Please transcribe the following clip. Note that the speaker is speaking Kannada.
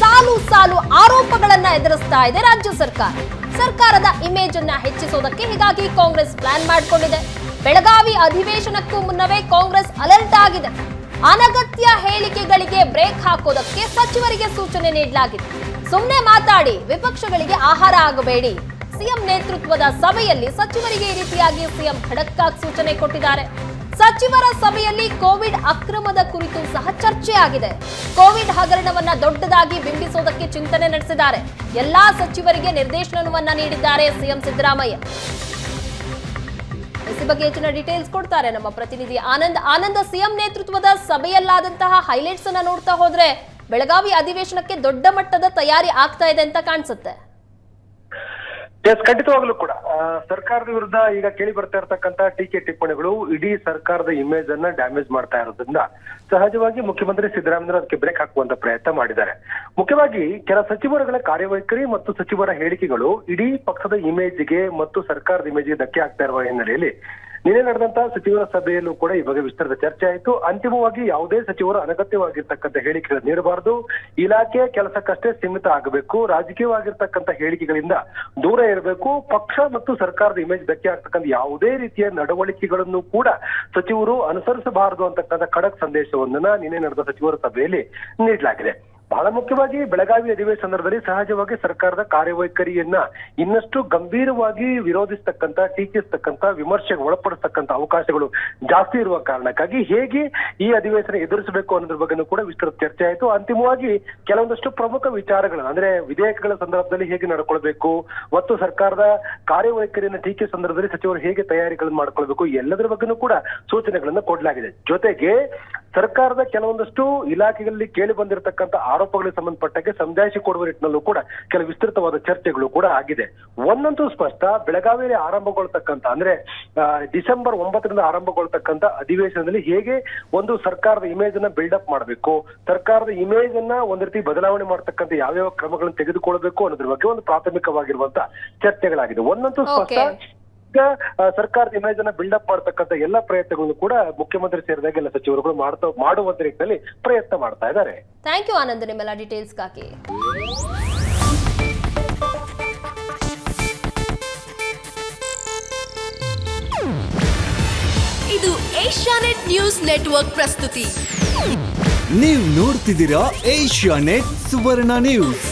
ಸಾಲು ಸಾಲು ಆರೋಪಗಳನ್ನ ಎದುರಿಸ್ತಾ ಇದೆ ರಾಜ್ಯ ಸರ್ಕಾರ. ಸರ್ಕಾರದ ಇಮೇಜ್ ಅನ್ನ ಹೆಚ್ಚಿಸೋದಕ್ಕೆ ಹೀಗಾಗಿ ಕಾಂಗ್ರೆಸ್ ಪ್ಲಾನ್ ಮಾಡಿಕೊಂಡಿದೆ. ಬೆಳಗಾವಿ ಅಧಿವೇಶನಕ್ಕೂ ಮುನ್ನವೇ ಕಾಂಗ್ರೆಸ್ ಅಲರ್ಟ್ ಆಗಿದೆ. ಅನಗತ್ಯ ಹೇಳಿಕೆಗಳಿಗೆ ಬ್ರೇಕ್ ಹಾಕೋದಕ್ಕೆ ಸಚಿವರಿಗೆ ಸೂಚನೆ ನೀಡಲಾಗಿದೆ. ಸುಮ್ಮನೆ ಮಾತಾಡಿ, ವಿಪಕ್ಷಗಳಿಗೆ ಆಹಾರ ಆಗಬೇಡಿ. ಸಿಎಂ ನೇತೃತ್ವದ ಸಭೆಯಲ್ಲಿ ಸಚಿವರಿಗೆ ಈ ರೀತಿಯಾಗಿ ಸಿಎಂ ಖಡಕ್ ಸೂಚನೆ ಕೊಟ್ಟಿದ್ದಾರೆ. ಸಚಿವರ ಸಭೆಯಲ್ಲಿ ಕೋವಿಡ್ ಅಕ್ರಮದ ಕುರಿತು ಚರ್ಚೆ ಆಗಿದೆ ಕೋವಿಡ್ ಹಗರಣವನ್ನ ದೊಡ್ಡದಾಗಿ ಬಿಂಬಿಸೋದಕ್ಕೆ ಚಿಂತನೆ ನಡೆಸಿದ್ದಾರೆ. ಎಲ್ಲಾ ಸಚಿವರಿಗೆ ನಿರ್ದೇಶನವನ್ನ ನೀಡಿದ್ದಾರೆ ಸಿಎಂ ಸಿದ್ದರಾಮಯ್ಯ. ಈ ಬಗ್ಗೆ ಹೆಚ್ಚಿನ ಡೀಟೇಲ್ಸ್ ಕೊಡ್ತಾರೆ ನಮ್ಮ ಪ್ರತಿನಿಧಿ ಆನಂದ್. ಆನಂದ, ಸಿಎಂ ನೇತೃತ್ವದ ಸಭೆಯಲ್ಲಾದಂತಹ ಹೈಲೈಟ್ಸ್ ಅನ್ನ ನೋಡ್ತಾ ಹೋದ್ರೆ ಬೆಳಗಾವಿ ಅಧಿವೇಶನಕ್ಕೆ ದೊಡ್ಡ ಮಟ್ಟದ ತಯಾರಿ ಆಗ್ತಾ ಇದೆ ಅಂತ ಕಾಣಿಸುತ್ತೆ. ಎಸ್ ಖಂಡಿತವಾಗ್ಲೂ ಕೂಡ. ಸರ್ಕಾರದ ವಿರುದ್ಧ ಈಗ ಕೇಳಿ ಬರ್ತಾ ಇರತಕ್ಕಂತ ಟೀಕೆ ಟಿಪ್ಪಣಿಗಳು ಇಡೀ ಸರ್ಕಾರದ ಇಮೇಜ್ ಅನ್ನ ಡ್ಯಾಮೇಜ್ ಮಾಡ್ತಾ ಇರೋದ್ರಿಂದ ಸಹಜವಾಗಿ ಮುಖ್ಯಮಂತ್ರಿ ಸಿದ್ದರಾಮಯ್ಯ ಅದಕ್ಕೆ ಬ್ರೇಕ್ ಹಾಕುವಂತ ಪ್ರಯತ್ನ ಮಾಡಿದ್ದಾರೆ. ಮುಖ್ಯವಾಗಿ ಕೆಲ ಸಚಿವರುಗಳ ಕಾರ್ಯವೈಖರಿ ಮತ್ತು ಸಚಿವರ ಹೇಳಿಕೆಗಳು ಇಡೀ ಪಕ್ಷದ ಇಮೇಜ್ಗೆ ಮತ್ತು ಸರ್ಕಾರದ ಇಮೇಜ್ಗೆ ಧಕ್ಕೆ ಆಗ್ತಾ ಇರುವ ಹಿನ್ನೆಲೆಯಲ್ಲಿ ನಿನ್ನೆ ನಡೆದಂತಹ ಸಚಿವರ ಸಭೆಯಲ್ಲೂ ಕೂಡ ಈ ಬಗ್ಗೆ ವಿಸ್ತೃತ ಚರ್ಚೆ ಆಯಿತು. ಅಂತಿಮವಾಗಿ ಯಾವುದೇ ಸಚಿವರು ಅನಗತ್ಯವಾಗಿರ್ತಕ್ಕಂಥ ಹೇಳಿಕೆಗಳನ್ನು ನೀಡಬಾರದು. ಇಲಾಖೆ ಕೆಲಸಕ್ಕಷ್ಟೇ ಸೀಮಿತ ಆಗಬೇಕು. ರಾಜಕೀಯವಾಗಿರ್ತಕ್ಕಂಥ ಹೇಳಿಕೆಗಳಿಂದ ದೂರ ಇರಬೇಕು. ಪಕ್ಷ ಮತ್ತು ಸರ್ಕಾರದ ಇಮೇಜ್ ಧಕ್ಕೆ ಆಗ್ತಕ್ಕಂಥ ಯಾವುದೇ ರೀತಿಯ ನಡವಳಿಕೆಗಳನ್ನು ಕೂಡ ಸಚಿವರು ಅನುಸರಿಸಬಾರದು ಅಂತಕ್ಕಂಥ ಖಡಕ್ ಸಂದೇಶವನ್ನ ನಿನ್ನೆ ನಡೆದ ಸಚಿವರ ಸಭೆಯಲ್ಲಿ ನೀಡಲಾಗಿದೆ. ಬಹಳ ಮುಖ್ಯವಾಗಿ ಬೆಳಗಾವಿ ಅಧಿವೇಶನದಲ್ಲಿ ಸಹಜವಾಗಿ ಸರ್ಕಾರದ ಕಾರ್ಯವೈಖರಿಯನ್ನ ಇನ್ನಷ್ಟು ಗಂಭೀರವಾಗಿ ವಿರೋಧಿಸತಕ್ಕಂತ ಟೀಕಿಸ್ತಕ್ಕಂತ ವಿಮರ್ಶೆಗೆ ಒಳಪಡಿಸ್ತಕ್ಕಂತ ಅವಕಾಶಗಳು ಜಾಸ್ತಿ ಇರುವ ಕಾರಣಕ್ಕಾಗಿ ಹೇಗೆ ಈ ಅಧಿವೇಶನ ಎದುರಿಸಬೇಕು ಅನ್ನೋದ್ರ ಬಗ್ಗೆನೂ ಕೂಡ ವಿಸ್ತೃತ ಚರ್ಚೆ ಆಯಿತು. ಅಂತಿಮವಾಗಿ ಕೆಲವೊಂದಷ್ಟು ಪ್ರಮುಖ ವಿಚಾರಗಳು ಅಂದ್ರೆ ವಿಧೇಯಕಗಳ ಸಂದರ್ಭದಲ್ಲಿ ಹೇಗೆ ನಡ್ಕೊಳ್ಬೇಕು ಮತ್ತು ಸರ್ಕಾರದ ಕಾರ್ಯವೈಖರಿಯನ್ನ ಟೀಕೆ ಸಂದರ್ಭದಲ್ಲಿ ಸಚಿವರು ಹೇಗೆ ತಯಾರಿಗಳನ್ನು ಮಾಡ್ಕೊಳ್ಬೇಕು, ಎಲ್ಲದರ ಬಗ್ಗೆನೂ ಕೂಡ ಸೂಚನೆಗಳನ್ನು ಕೊಡಲಾಗಿದೆ. ಜೊತೆಗೆ ಸರ್ಕಾರದ ಕೆಲವೊಂದಷ್ಟು ಇಲಾಖೆಗಳಲ್ಲಿ ಕೇಳಿ ಬಂದಿರತಕ್ಕಂತ ಆರೋಪಗಳಿಗೆ ಸಂಬಂಧಪಟ್ಟಂಗೆ ಸಂದೇಶ ಕೊಡುವ ನಿಟ್ಟಿನಲ್ಲೂ ಕೂಡ ಕೆಲವು ವಿಸ್ತೃತವಾದ ಚರ್ಚೆಗಳು ಕೂಡ ಆಗಿದೆ. ಒಂದಂತೂ ಸ್ಪಷ್ಟ, ಬೆಳಗಾವಿಯಲ್ಲಿ ಆರಂಭಗೊಳ್ತಕ್ಕಂತ ಅಂದ್ರೆ ಡಿಸೆಂಬರ್ ಒಂಬತ್ತರಿಂದ ಆರಂಭಗೊಳ್ತಕ್ಕಂತ ಅಧಿವೇಶನದಲ್ಲಿ ಹೇಗೆ ಒಂದು ಸರ್ಕಾರದ ಇಮೇಜ್ ಅನ್ನ ಬಿಲ್ಡಪ್ ಮಾಡಬೇಕು, ಸರ್ಕಾರದ ಇಮೇಜ್ ಅನ್ನ ಒಂದ್ ರೀತಿ ಬದಲಾವಣೆ ಮಾಡ್ತಕ್ಕಂಥ ಯಾವ್ಯಾವ ಕ್ರಮಗಳನ್ನು ತೆಗೆದುಕೊಳ್ಬೇಕು ಅನ್ನೋದ್ರ ಬಗ್ಗೆ ಒಂದು ಪ್ರಾಥಮಿಕವಾಗಿರುವಂತ ಚರ್ಚೆಗಳಾಗಿದೆ. ಒಂದಂತೂ ಸ್ಪಷ್ಟ ಸರ್ಕಾರದ ಇಮೇಜ್ ಅನ್ನ ಬಿಲ್ಡಪ್ ಮಾಡ್ತಕ್ಕಂಥ ಎಲ್ಲ ಪ್ರಯತ್ನಗಳು ಕೂಡ ಮುಖ್ಯಮಂತ್ರಿ ಸೇರಿದಾಗ ಎಲ್ಲ ಸಚಿವರುಗಳು ಮಾಡ್ತಾ ಮಾಡುವಂತ ನಿಟ್ಟಿನಲ್ಲಿ ಪ್ರಯತ್ನ ಮಾಡ್ತಾ ಇದ್ದಾರೆ. ಥ್ಯಾಂಕ್ ಯು ಆನಂದ್ ನಿಮ್ಮೆಲ್ಲ ಡೀಟೇಲ್ಸ್ಗಾಗಿ ಇದು ಏಷ್ಯಾನೆಟ್ ನ್ಯೂಸ್ ನೆಟ್ವರ್ಕ್ ಪ್ರಸ್ತುತಿ. ನೀವು ನೋಡ್ತಿದ್ದೀರಾ ಏಷ್ಯಾ ನೆಟ್ ಸುವರ್ಣ ನ್ಯೂಸ್.